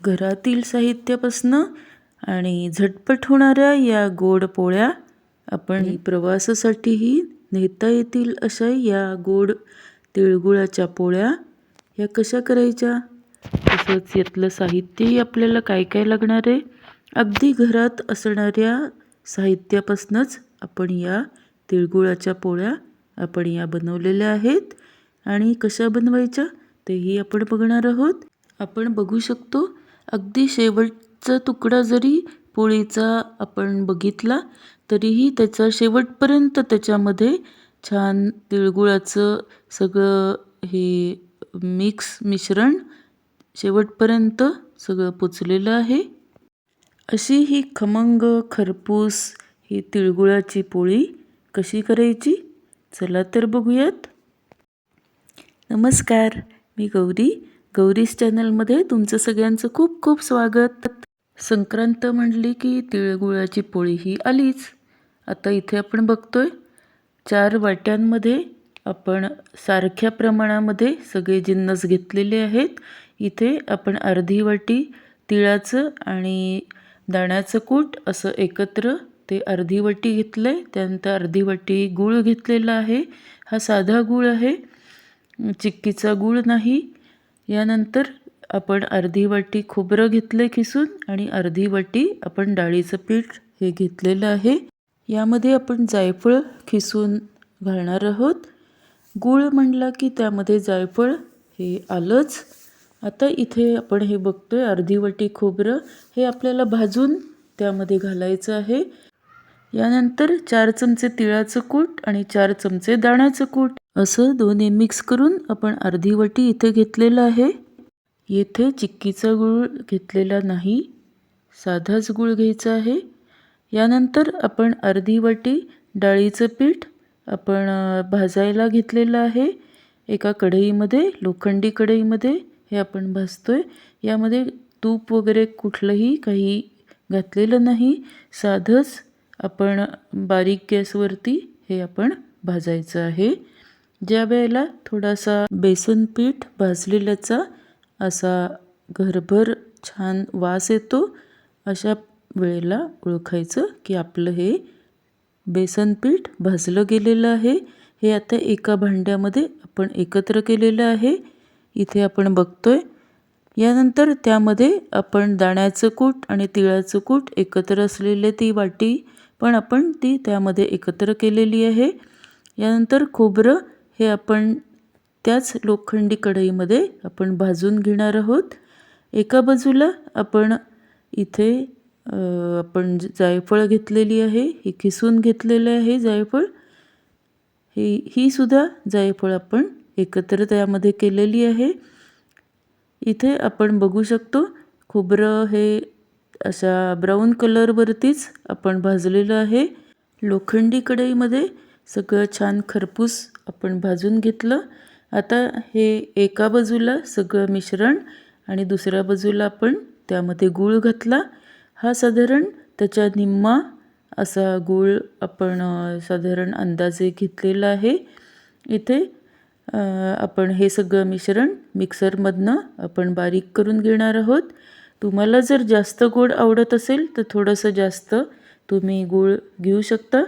घरातील साहित्यापासनं आणि झटपट होणाऱ्या या गोड पोळ्या आपण प्रवासासाठीही नेता येतील अशा या गोड तिळगुळाच्या पोळ्या ह्या कशा करायच्या? तसंच यातलं साहित्यही आपल्याला काय काय लागणार आहे? अगदी घरात असणाऱ्या साहित्यापासूनच आपण या तिळगुळाच्या पोळ्या आपण या बनवलेल्या आहेत. आणि कशा बनवायच्या तेही आपण बघणार आहोत. आपण बघू शकतो अगदी शेवटचा तुकडा जरी पोळीचा आपण बघितला तरीही त्याचा शेवटपर्यंत त्याच्यामध्ये छान तिळगुळाचं सगळं हे मिक्स मिश्रण शेवटपर्यंत सगळं पोचलेलं आहे. अशी ही खमंग खरपूस ही तिळगुळाची पोळी कशी करायची? चला तर बघूयात. नमस्कार मी गौरी. गौरीस चॅनलमध्ये तुमचं सगळ्यांचं खूप खूप स्वागत. संक्रांत म्हणली की तिळगुळाची पोळी ही आलीच. आता इथे आपण बघतोय चार वाट्यांमध्ये आपण सारख्या प्रमाणामध्ये सगळे जिन्नस घेतलेले आहेत इथे आपण अर्धी वाटी तिळाचं आणि दाण्याचं कूट असं एकत्र ते अर्धी वाटी घेतलं आहे त्यानंतर अर्धी वाटी गूळ घेतलेला आहे. हा साधा गूळ आहे. चिक्कीचा गूळ नाही. यानंतर आपण अर्धी वाटी खोबरं घेतलं खिसून आणि अर्धी वाटी आपण डाळीचं पीठ हे घेतलेलं आहे. यामध्ये आपण जायफळ खिसून घालणार आहोत. गूळ म्हणला की त्यामध्ये जायफळ हे आलंच. आता इथे आपण हे बघतो आहे अर्धी वाटी खोबरं हे आपल्याला भाजून त्यामध्ये घालायचं आहे. यानंतर चार चमचे तिळाचं कूट आणि चार चमचे दाण्याचं कूट. असं दोन्ही मिक्स करून आपण अर्धी वाटी इथे घेतलेलं आहे. येथे चिक्कीचा गूळ घेतलेला नाही. साधाच गूळ घ्यायचा आहे. यानंतर आपण अर्धी वाटी डाळीचं पीठ आपण भाजायला घेतलेलं आहे. एका कढईमध्ये लोखंडी कढईमध्ये हे आपण भाजतो आहे यामध्ये तूप वगैरे कुठलंही काही घातलेलं नाही. साधंच आपण बारीक गॅसवरती हे आपण भाजायचं आहे. ज्या वेळेला थोडासा बेसन पीठ भाजलेल्याचा असा घरभर छान वास येतो अशा वेळेला ओळखायचं की आपलं हे बेसन पीठ भाजलं गेलेलं आहे. हे आता एका भांड्यामध्ये आपण एकत्र केलेलं आहे. इथे आपण बघतोय. यानंतर त्यामध्ये आपण दाण्याचं कूट आणि तिळाचं कूट एकत्र असलेले ती वाटी पण आपण ती त्यामध्ये एकत्र केलेली आहे. यानंतर खोबरं हे आपण त्याच लोखंडी कढईमध्ये आपण भाजून घेणार आहोत. एका बाजूला आपण इथे आपण जायफळ घेतलेली आहे ही किसून घेतलेलं आहे जायफळ. ही ही सुद्धा जायफळ आपण एकत्र त्यामध्ये केलेली आहे. इथे आपण बघू शकतो खोबरं हे अशा ब्राऊन कलरवरतीच आपण भाजलेलं आहे. लोखंडी कढईमध्ये सगळं छान खरपूस आपण भाजून घेतलं. आता हे एका बाजूला सगळं मिश्रण आणि दुसऱ्या बाजूला आपण त्यामध्ये गूळ घातला. हा साधारण त्याच्या निम्मा असा गूळ आपण साधारण अंदाजे घेतलेला आहे. इथे आपण हे सगळं मिश्रण मिक्सरमधनं आपण बारीक करून घेणार आहोत. तुम्हाला जर जास्त गोड आवडत असेल तर थोडंसं जास्त तुम्ही गूळ घेऊ शकता.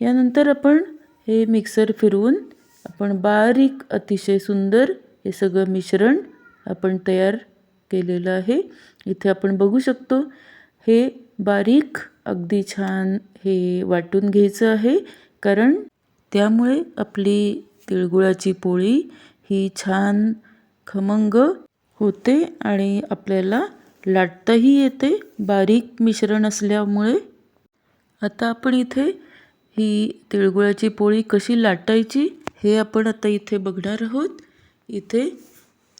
यानंतर आपण हे मिक्सर फिरवून आपण बारीक अतिशय सुंदर हे सगळं मिश्रण आपण तयार केलेलं आहे. इथे आपण बघू शकतो हे बारीक अगदी छान हे वाटून घ्यायचं आहे. कारण त्यामुळे आपली तिळगुळाची पोळी ही छान खमंग होते आणि आपल्याला लाटताही येते. बारीक मिश्रण असल्यामुळे. आता आपण इथे ही तिळगुळाची पोळी कशी लाटायची हे आपण आता इथे बघणार आहोत. इथे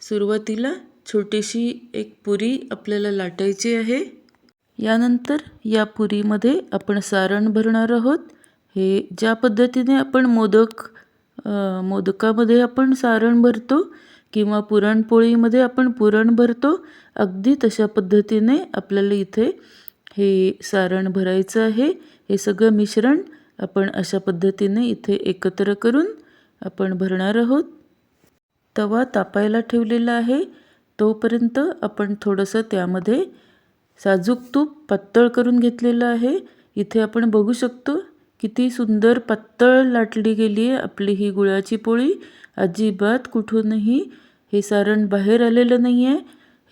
सुरुवातीला छोटीशी एक पुरी आपल्याला लाटायची आहे. यानंतर या पुरीमध्ये आपण सारण भरणार आहोत. हे ज्या पद्धतीने आपण मोदक मोदकामध्ये आपण सारण भरतो किंवा पुरणपोळीमध्ये आपण पुरण भरतो अगदी तशा पद्धतीने आपल्याला इथे हे सारण भरायचं आहे. हे सगळं मिश्रण आपण अशा पद्धतीने इथे एकत्र करून आपण भरणार आहोत. तवा तापायला ठेवलेला आहे. तोपर्यंत आपण थोडंसं त्यामध्ये साजूक तूप पातळ करून घेतलेलं आहे. इथे आपण बघू शकतो किती सुंदर पातळ लाटली गेली आहे आपली ही गुळाची पोळी. अजिबात कुठूनही हे सारण बाहेर आलेलं नाही आहे.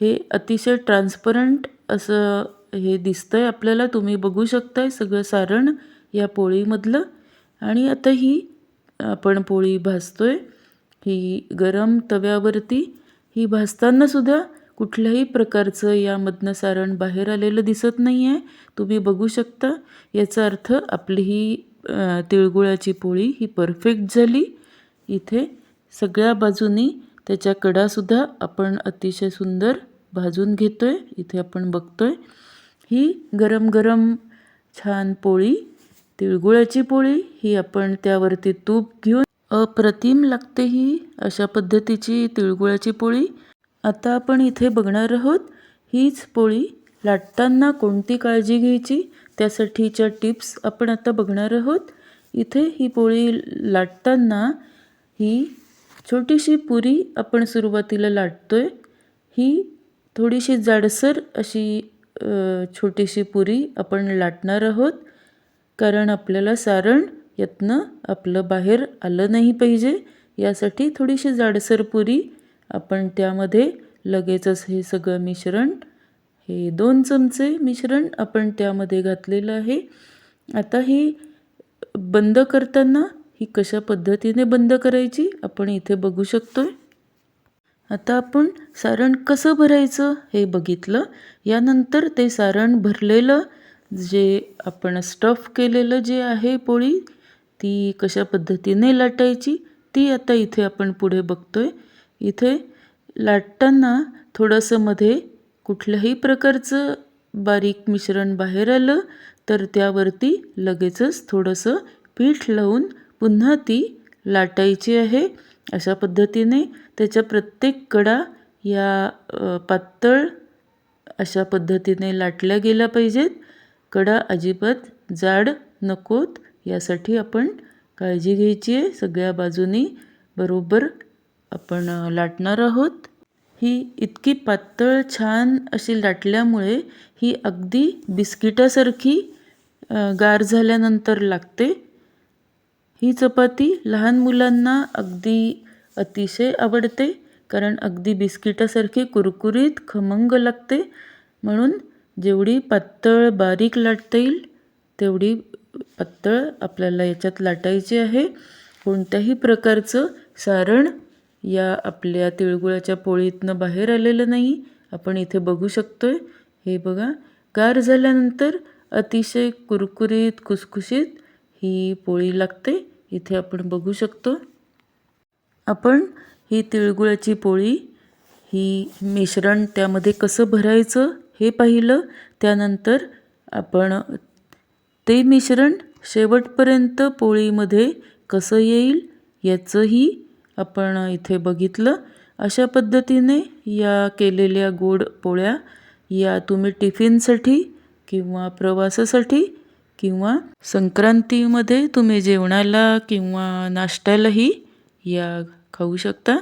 हे अतिशय ट्रान्सपरंट असं हे दिसतंय आपल्याला. तुम्ही बघू शकताय सगळं सारण. या पोळीमधलं. आणि आता ही आपण पोळी भाजतो आहे ही गरम तव्यावरती ही भाजतानासुद्धा कुठल्याही प्रकारचं यामधनं सारण बाहेर आलेलं दिसत नाही आहे तुम्ही बघू शकता. याचा अर्थ आपली ही तिळगुळाची पोळी ही परफेक्ट झाली. इथे सगळ्या बाजूनी त्याच्या कडासुद्धा आपण अतिशय सुंदर भाजून घेतो आहे इथे आपण बघतो आहे ही गरम गरम छान पोळी तिळगुळाची पोळी ही आपण त्यावरती तूप घेऊन अप्रतिम लागते ही अशा पद्धतीची तिळगुळाची पोळी. आता आपण इथे बघणार आहोत हीच पोळी लाटताना कोणती काळजी घ्यायची त्यासाठीच्या टिप्स आपण आता बघणार आहोत. इथे ही पोळी लाटताना ही छोटीशी पुरी आपण सुरुवातीला लाटतोय. ही थोडीशी जाडसर अशी छोटीशी पुरी आपण लाटणार आहोत. कारण आपल्याला सारण यातनं आपलं बाहेर आलं नाही पाहिजे यासाठी थोडीशी जाडसर पुरी आपण त्यामध्ये लगेचच हे सगळं मिश्रण हे दोन चमचे मिश्रण आपण त्यामध्ये घातलेलं आहे. आता ही बंद करताना ही कशा पद्धतीने बंद करायची आपण इथे बघू शकतो आता आपण सारण कसं भरायचं हे बघितलं. यानंतर ते सारण भरलेलं जे आपण स्टफ केलेलं जे आहे पोळी ती कशा पद्धतीने लाटायची ती आता इथे आपण पुढे बघतोय. इथे लाटताना थोडंसं मध्ये कुठल्याही प्रकारचं बारीक मिश्रण बाहेर आलं तर त्यावरती लगेचच थोडंसं पीठ लावून पुन्हा ती लाटायची आहे. अशा पद्धतीने त्याच्या प्रत्येक कडा या पातळ अशा पद्धतीने लाटल्या गेल्या पाहिजेत. कडा अजिबात जाड नकोत. यासाठी आपण काळजी घ्यायची आहे. सगळ्या बाजूनी बरोबर आपण लाटणार आहोत. ही इतकी पातळ छान अशी लाटल्यामुळे ही अगदी बिस्किटासारखी गार झाल्यानंतर लागते. ही चपाती लहान मुलांना अगदी अतिशय आवडते कारण अगदी बिस्किटासारखी कुरकुरीत खमंग लागते. म्हणून जेवढी पातळ बारीक लाटता येईल तेवढी पातळ आपल्याला याच्यात लाटायची आहे. कोणत्याही प्रकारचं सारण या आपल्या तिळगुळाच्या पोळीतनं बाहेर आलेलं नाही. आपण इथे बघू शकतोय. हे बघा गार झाल्यानंतर अतिशय कुरकुरीत खुसखुशीत ही पोळी लागते. इथे आपण बघू शकतो. आपण ही तिळगुळाची पोळी ही मिश्रण त्यामध्ये कसं भरायचं? हे पाहिलं त्यानंतर आपण ते मिश्रण शेवटपर्यंत पोळीमध्ये कसं येईल याचंही आपण इथे बघितलं. अशा पद्धतीने या केलेल्या गोड पोळ्या या तुम्ही टिफिनसाठी किंवा प्रवासासाठी किंवा संक्रांतीमध्ये तुम्ही जेवणाला किंवा नाश्त्यालाही या खाऊ शकता.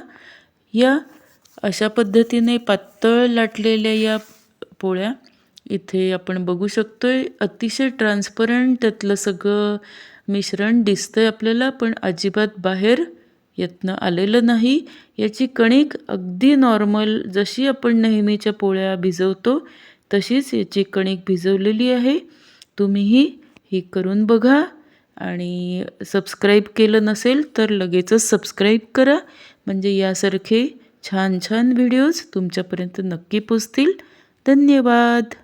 या अशा पद्धतीने पातळ लाटलेल्या या पोळ्या. इथे आपण बघू शकतोय अतिशय ट्रान्सपरंट त्यातलं सगळं मिश्रण दिसतंय आपल्याला पण अजिबात बाहेर यातनं आलेलं नाही. याची कणिक अगदी नॉर्मल जशी आपण नेहमीच्या पोळ्या भिजवतो तशीच याची कणिक भिजवलेली आहे. तुम्हीही ही करून बघा. आणि सबस्क्राईब केलं नसेल तर लगेचच सबस्क्राईब करा. म्हणजे यासारखे छान छान व्हिडिओज तुमच्यापर्यंत नक्की पोचतील. धन्यवाद.